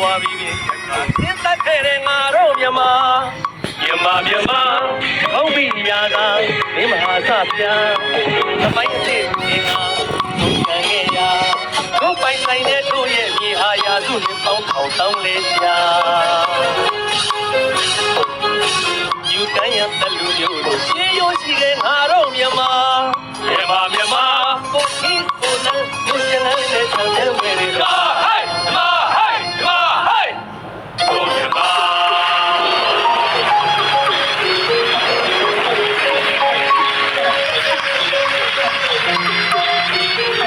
ပွားပြီးပြီသင်သက်ခဲ့တဲ့ငါတို့မြန်မာမြန်မာမြန်မာဘုံပြီးညာသာဒီမဟာစပြာသမိုင်းအစ်စ်ဒီမှာဘုံခံခဲ့ရဘုံပိုင်ဆိုင်တဲ့တို့ရဲ့မြေဟာရာစုနဲ့ပေါင်းထောင်တောင်းလေရှာယူတန်းရတဲ့လူမျိုးတို့ရှင်ရိုးရှိတဲ့ငါတို့မြန်မာမြန်မာ